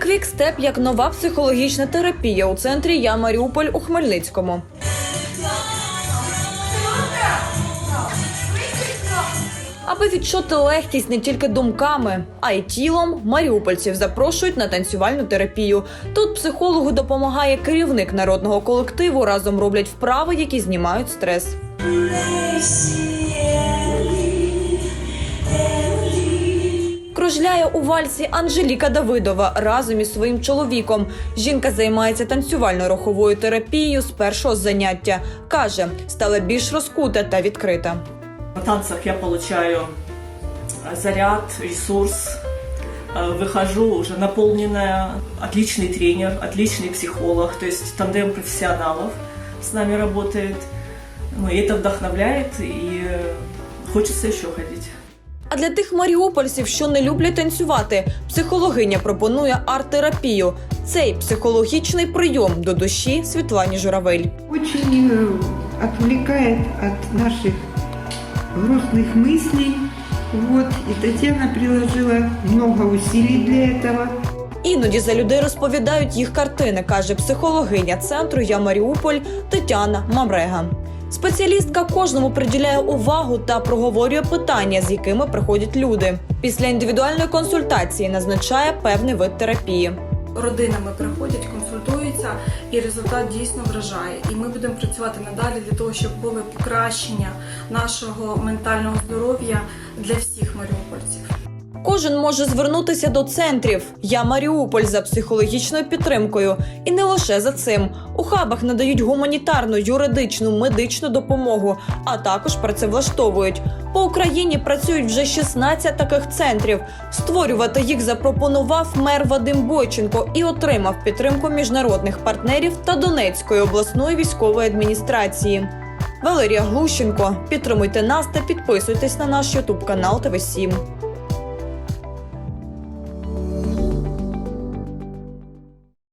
Квікстеп як нова психологічна терапія у центрі Я Маріуполь у Хмельницькому. Аби відчути легкість не тільки думками, а й тілом, маріупольців запрошують на танцювальну терапію. Тут психологу допомагає керівник народного колективу. Разом роблять вправи, які знімають стрес. Кружляє у вальсі Анжеліка Давидова разом із своїм чоловіком. Жінка займається танцювально-руховою терапією з першого заняття. каже, стала більш розкута та відкрита. На танцах я получаю э, заряд, ресурс, Э, выхожу уже наполненная, отличный тренер, отличный психолог, то есть тандем профессионалов с нами работает. Ну, и это вдохновляет, и э, хочется еще ходить. А для тих маріупольців, що не люблять танцювати, психологиня пропонує арт-терапію. Цей психологічний прийом до душі Світлані Журавель. очень э, отвлекает от наших грустных мыслей. Вот, и Татьяна приложила много усилий для этого. Іноді за людей розповідають їх картини, каже психологиня центру Я Маріуполь Тетяна Мамрега. Спеціалістка кожному приділяє увагу та проговорює питання, з якими приходять люди. Після індивідуальної консультації назначає певний вид терапії. родинами приходять, консультуються, і результат дійсно вражає. І ми будемо працювати надалі для того, щоб було покращення нашого ментального здоров'я для всіх маріупольців. Кожен може звернутися до центрів Я Маріуполь за психологічною підтримкою. І не лише за цим. У хабах надають гуманітарну, юридичну, медичну допомогу, а також працевлаштовують. По Україні працюють вже 16 таких центрів. Створювати їх запропонував мер Вадим Бойченко і отримав підтримку міжнародних партнерів та Донецької обласної військової адміністрації. Валерія Глущенко, підтримуйте нас та підписуйтесь на наш Ютуб канал ТВ 7